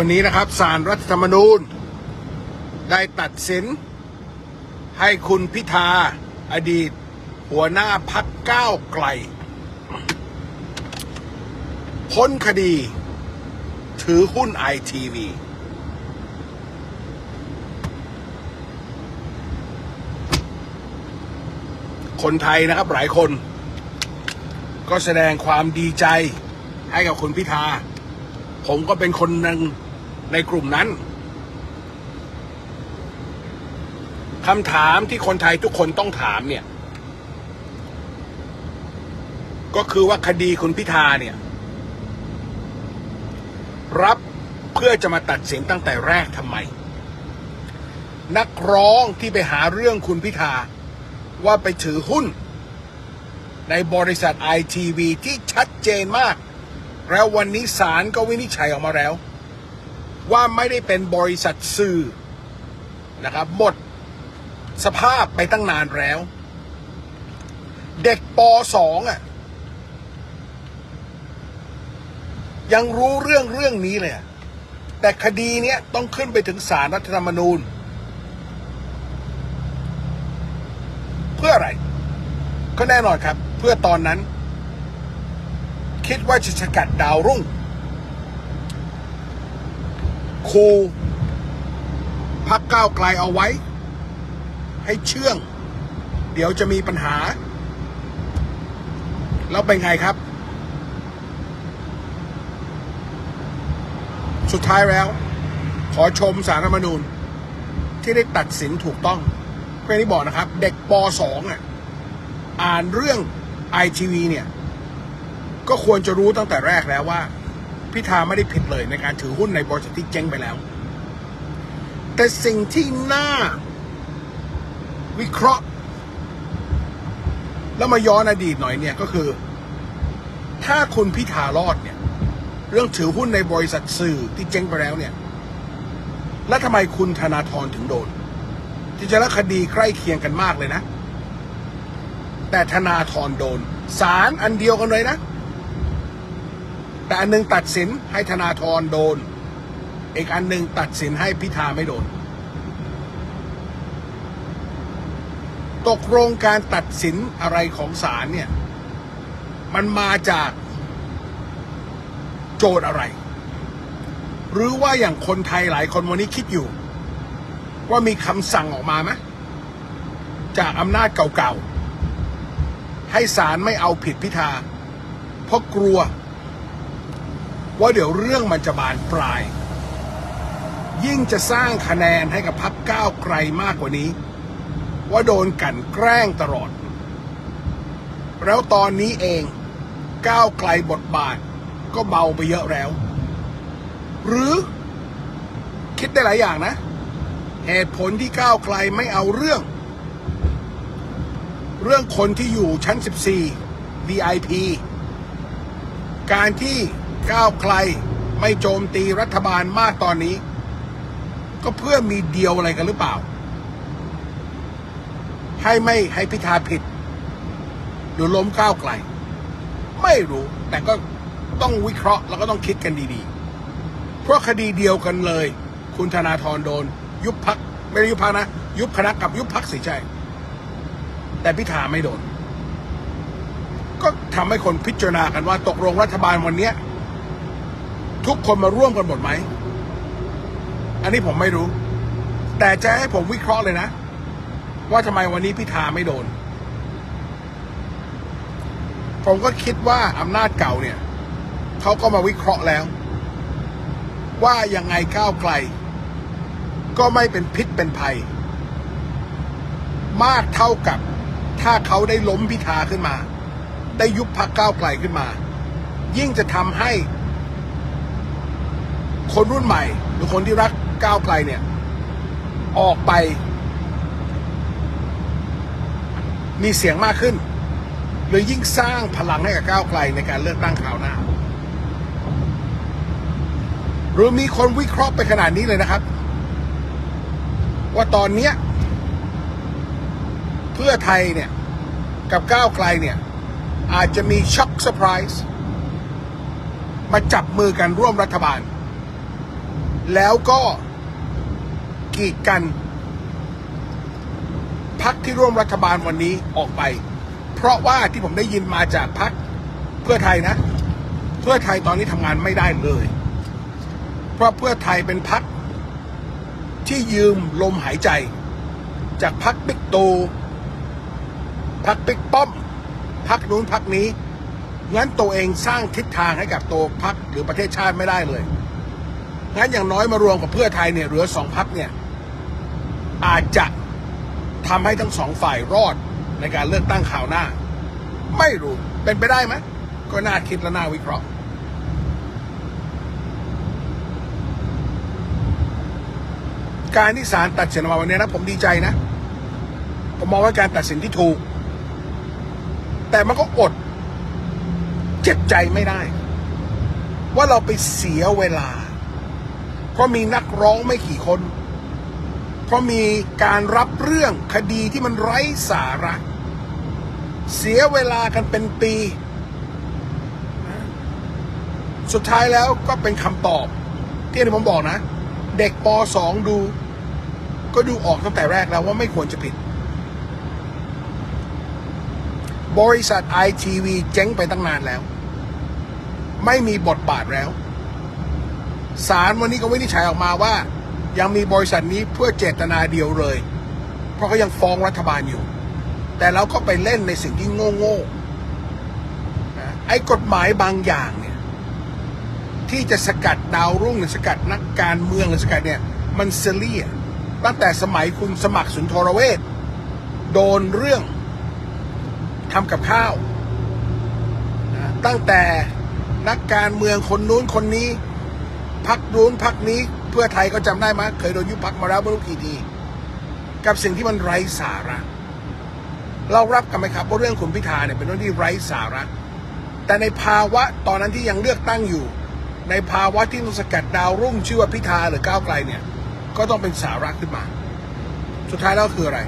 วันนี้นะครับสารรัฐธรรมนูญ ได้ตัดสิน ให้คุณพิธาอดีต หัวหน้าพักก้าวไกล พ้นคดี ถือหุ้นไอทีวีคนไทยนะครับหลายคน ก็แสดงความดีใจให้กับคุณพิธา ผมก็เป็นคนหนึ่ง ในกลุ่มนั้นคำถามที่คนไทยทุกคนต้องถามเนี่ย ก็คือว่าคดีคุณพิธาเนี่ย รับเพื่อจะมาตัดสินตั้งแต่แรกทำไม นักร้องที่ไปหาเรื่องคุณพิธา ว่าไปถือหุ้น ในบริษัทไอทีวีที่ชัดเจนมาก แล้ววันนี้ศาลก็วินิจฉัยออกมาแล้ว ว่าไม่ได้เป็นบริษัทสื่อนะครับ หมดสภาพไปตั้งนานแล้ว เด็กป .2 อะ ยังรู้เรื่องเรื่องนี้เลยแต่คดีเนี้ยต้องขึ้นไปถึงศาลรัฐธรรมนูญ เพื่ออะไร ก็แน่นอนครับ เพื่อตอนนั้น คิดว่าจะสกัดดาวรุ่ง ครูพักก้าวไกลเอาไว้ ให้เชื่อง เดี๋ยวจะมีปัญหา แล้วเป็นไงครับ สุดท้ายแล้ว ขอชมสารรัฐมนูญ ที่ได้ตัดสินถูกต้องเพื่อนที่บอกนะครับ เด็กป .2 อะอ่านเรื่องไอทีวีเนี่ย ก็ควรจะรู้ตั้งแต่แรกแล้วว่า พิธาไม่ได้ผิดเลยในการถือหุ้นในบริษัทที่เจ๊งไปแล้ว แต่สิ่งที่น่าวิเคราะห์ แล้วมาย้อนอดีตหน่อยเนี่ยก็คือ ถ้าคุณพิธารอดเนี่ย เรื่องถือหุ้นในบริษัทสื่อที่เจ๊งไปแล้วเนี่ย แล้วทำไมคุณธนาธรถึงโดนที่จะละคดีใกล้เคียงกันมากเลยนะ แต่ธนาธรโดนศาลอันเดียวกันเลยนะ แต่อันหนึ่งตัดสินให้ธนาธรโดน อีกอันหนึ่งตัดสินให้พิธาไม่โดน ตกลงการตัดสินอะไรของศาลเนี่ย มันมาจากโจทย์อะไร หรือว่าอย่างคนไทยหลายคนวันนี้คิดอยู่ ว่ามีคำสั่งออกมาไหมจากอำนาจเก่าๆ ให้ศาลไม่เอาผิดพิธา เพราะกลัว ว่าเดี๋ยวเรื่องมันจะบานปลาย ยิ่งจะสร้างคะแนนให้กับพักก้าวไกลมากกว่านี้ ว่าโดนกันแกล้งตลอด แล้วตอนนี้เองก้าวไกลบทบาทก็เบาไปเยอะแล้ว หรือคิดได้หลายอย่างนะ เหตุผลที่ก้าวไกลไม่เอาเรื่อง เรื่องคนที่อยู่ชั้น 14 VIP การที่ ก้าวไกลไม่โจมตีรัฐบาลมากตอนนี้ ก็เพื่อมีเดียวอะไรกันหรือเปล่า ให้ไม่ให้พิธาผิด หรือล้มก้าวไกล ไม่รู้แต่ก็ต้องวิเคราะห์แล้วก็ต้องคิดกันดีๆ เพราะคดีเดียวกันเลย คุณธนาธรโดน ยุบพักไม่ได้ยุบพักนะ ยุบคณะกับยุบพักสิใช่แต่พิธาไม่โดน ก็ทำให้คนพิจารณากันว่าตกลงรัฐบาลวันเนี้ย ทุกคนมาร่วมกันหมดไหม อันนี้ผมไม่รู้ แต่จะให้ผมวิเคราะห์เลยนะ ว่าทำไมวันนี้พิธาไม่โดน ผมก็คิดว่าอำนาจเก่าเนี่ย เขาก็มาวิเคราะห์แล้ว ว่ายังไงก้าวไกล ก็ไม่เป็นพิษเป็นภัย มากเท่ากับถ้าเขาได้ล้มพิธาขึ้นมา ได้ยุบพักก้าวไกลขึ้นมา ยิ่งจะทำให้ คนรุ่นใหม่ หรือคนที่รักก้าวไกลเนี่ย ออกไป มีเสียงมากขึ้นหรือยิ่งสร้างพลังให้กับก้าวไกลในการเลือกตั้งคราวหน้าหรือมีคนวิเคราะห์ไปขนาดนี้เลยนะครับ ว่าตอนเนี้ยเพื่อไทยเนี่ย กับก้าวไกลเนี่ย อาจจะมีช็อคเซอร์ไพรส์มาจับมือกันร่วมรัฐบาล แล้วก็กีดกันพักที่ร่วมรัฐบาลวันนี้ออกไป เพราะว่าที่ผมได้ยินมาจากพักเพื่อไทยนะ เพื่อไทยตอนนี้ทำงานไม่ได้เลย เพราะเพื่อไทยเป็นพักที่ยืมลมหายใจ จากพักบิ๊กตูพักบิ๊กป้อมพักนู้นพักนี้งั้นตัวเองสร้างทิศทางให้กับตัวพักหรือประเทศชาติไม่ได้เลย งั้นอย่างน้อยมารวมกับเพื่อไทยเนี่ยเหลือสองพักเนี่ยอาจจะทำให้ทั้งสองฝ่ายรอดในการเลือกตั้งข่าวหน้า ไม่รู้เป็นไปได้ไหมก็น่าคิดและน่าวิเคราะห์ การที่ศาลตัดสินมาวันนี้นะ ผมดีใจนะ ผมมองว่าการตัดสินที่ถูก แต่มันก็อด เจ็บใจไม่ได้ ว่าเราไปเสียเวลา เพราะมีนักร้องไม่กี่คน เพราะมีการรับเรื่องคดีที่มันไร้สาระ เสียเวลากันเป็นปี สุดท้ายแล้วก็เป็นคำตอบ ที่ผมบอกนะ เด็กป .2 ดู ก็ดูออกตั้งแต่แรกแล้วว่าไม่ควรจะผิด บริษัทไอทีวีเจ๊งไปตั้งนานแล้ว ไม่มีบทบาทแล้ว ศาลวันนี้ก็วินิจฉัยออกมาว่า ยังมีบริษัทนี้เพื่อเจตนาเดียวเลย เพราะเขายังฟ้องรัฐบาลอยู่ แต่เราก็ไปเล่นในสิ่งที่โง่ๆนะไอ้กฎหมายบางอย่างเนี่ยที่จะสกัดดาวรุ่งหรือสกัดนักการเมืองหรือสกัดเนี่ยมันเซเลียตั้งแต่สมัยคุณสมัครสุนทรเวชโดนเรื่องทำกับข้าว ตั้งแต่นักการเมืองคนนู้นคนนี้ พักนู้นพักนี้เพื่อไทยก็จำได้ไหมเคยโดนยุบพักมาแล้วไม่รู้กี่ทีกับสิ่งที่มันไร้สาระ เรารับกันไหมครับว่าเรื่องคุณพิธาเนี่ยเป็นเรื่องที่ไร้สาระ แต่ในภาวะตอนนั้นที่ยังเลือกตั้งอยู่ ในภาวะที่ต้องสกัดดาวรุ่งชื่อว่าพิธาหรือก้าวไกลเนี่ย ก็ต้องเป็นสาระขึ้นมา สุดท้ายแล้วคืออะไร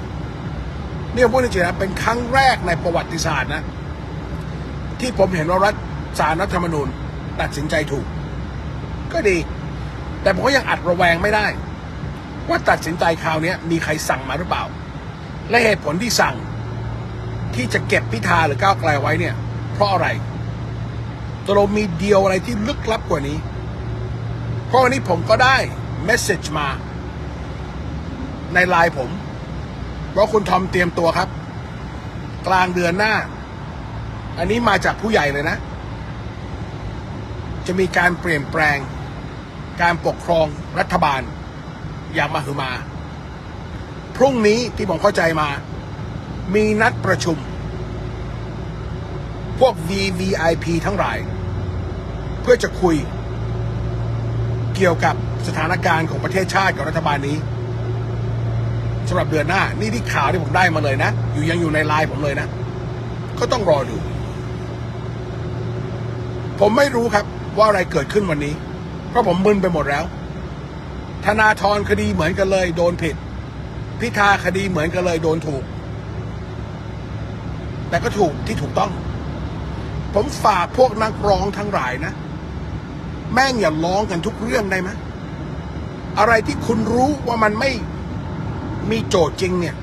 เนี่ยพูดจริงๆนะเป็นครั้งแรกในประวัติศาสตร์นะ ที่ผมเห็นว่ารัฐสารรัฐธรรมนูญตัดสินใจถูก ก็ดี แต่ผมก็ยังอัดระแวงไม่ได้ ว่าตัดสินใจคราวนี้มีใครสั่งมาหรือเปล่า และเหตุผลที่สั่ง ที่จะเก็บพิธาหรือก้าวไกลไว้เนี่ย เพราะอะไรตกลงมีเดียวอะไรที่ลึกลับกว่านี้ เพราะวันนี้ผมก็ได้เมสเซจมา ในไลน์ผมว่าคุณทอมเตรียมตัวครับ กลางเดือนหน้า อันนี้มาจากผู้ใหญ่เลยนะ จะมีการเปลี่ยนแปลง การปกครองรัฐบาล อย่างมาหือมา พรุ่งนี้ที่ผมเข้าใจมา มีนัดประชุม พวก VVIP ทั้งหลาย เพื่อจะคุย เกี่ยวกับสถานการณ์ของประเทศชาติกับรัฐบาลนี้สำหรับเดือนหน้า นี่ที่ข่าวที่ผมได้มาเลยนะ อยู่ยังอยู่ในไลน์ผมเลยนะ ก็ต้องรอดู ผมไม่รู้ครับว่าอะไรเกิดขึ้นวันนี้ เพราะผมมึนไปหมดแล้ว ธนาธรคดีเหมือนกันเลย โดนผิด พิธาคดีเหมือนกันเลย โดนถูก แต่ก็ถูกที่ถูกต้อง ผมฝากพวกนักร้องทั้งหลายนะ แม่งอย่าร้องกันทุกเรื่องได้ไหมอะไรที่คุณรู้ว่ามันไม่มีโจทย์จริงเนี่ย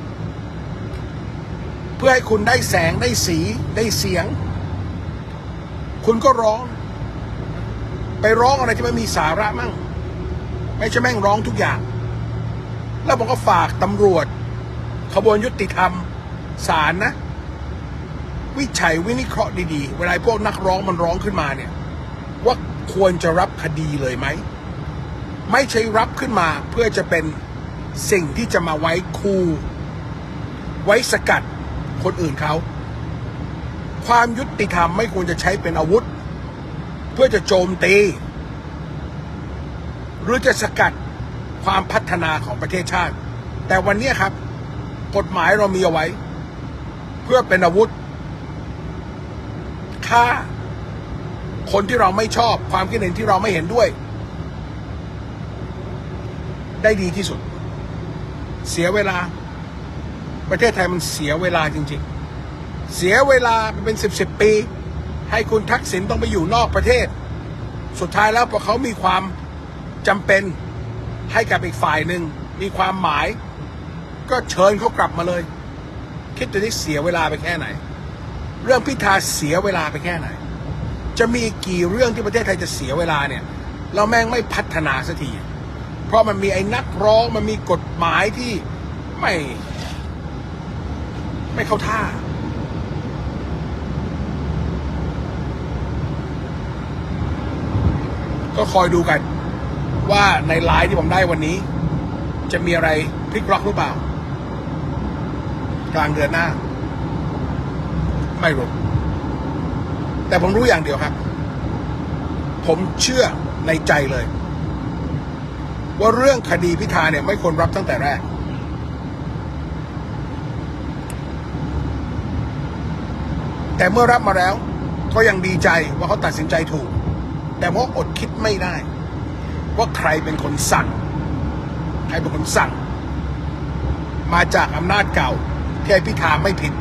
เพื่อให้คุณได้แสงได้สีได้เสียง คุณก็ร้อง ไปร้องอะไรที่ไม่มีสาระมั่ง ไม่ใช่แม่งร้องทุกอย่าง แล้วผมก็ฝากตำรวจ ขบวนยุติธรรมศาลนะ วิจัยวินิเคราะห์ดีๆ เวลาพวกนักร้องมันร้องขึ้นมาเนี่ย ว่าควรจะรับคดีเลยไหม ไม่ใช่รับขึ้นมาเพื่อจะเป็นสิ่งที่จะมาไว้คูไว้สกัดคนอื่นเขา ความยุติธรรมไม่ควรจะใช้เป็นอาวุธ พื่อจะโจมตี หรือจะสกัดความพัฒนาของประเทศชาติ แต่วันนี้ครับ กฎหมายเรามีเอาไว้ เพื่อเป็นอาวุธฆ่าคนที่เราไม่ชอบความคิดเห็นที่เราไม่เห็นด้วย ได้ดีที่สุด เสียเวลา ประเทศไทยมันเสียเวลาจริง ๆ เสียเวลาเป็นสิบสิบปี ให้คุณทักษิณต้องไปอยู่นอกประเทศ สุดท้ายแล้วพอเขามีความจำเป็นให้กับอีกฝ่ายหนึ่งมีความหมาย ก็เชิญเขากลับมาเลย คิดดูที่เสียเวลาไปแค่ไหน เรื่องพิธาเสียเวลาไปแค่ไหน จะมีกี่เรื่องที่ประเทศไทยจะเสียเวลาเนี่ย เราแม่งไม่พัฒนาสักทีเพราะมันมีไอ้นักร้องมันมีกฎหมายที่ไม่ ไม่เข้าท่า ก็คอยดูกัน ว่าในไลน์ที่ผมได้วันนี้ จะมีอะไรพลิกล็อกหรือเปล่า กลางเดือนหน้า ไม่รู้ แต่ผมรู้อย่างเดียวครับ ผมเชื่อในใจเลย ว่าเรื่องคดีพิธาเนี่ย ไม่ควรรับตั้งแต่แรกแต่เมื่อรับมาแล้ว ก็ยังดีใจว่าเขาตัดสินใจถูก แต่ว่าอดคิดไม่ได้ ว่าใครเป็นคนสั่ง ใครเป็นคนสั่ง มาจากอำนาจเก่าที่ให้พิธาไม่ผิด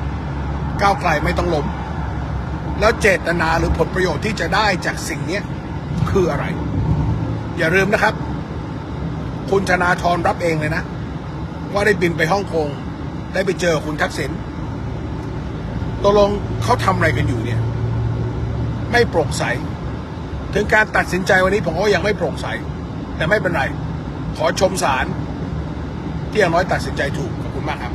ก้าวไกลไม่ต้องล้มแล้วเจตนาหรือผลประโยชน์ที่จะได้จากสิ่งนี้คืออะไร อย่าลืมนะครับ คุณธนาธรรับเองเลยนะ ว่าได้บินไปฮ่องกงได้ไปเจอคุณทักษิณตกลงเขาทำอะไรกันอยู่เนี่ย ไม่โปร่งใส ถึงการตัดสินใจวันนี้ผมก็ยังไม่โปร่งใส แต่ไม่เป็นไร ขอชมศาลที่อย่างน้อยตัดสินใจถูก ขอบคุณมากครับ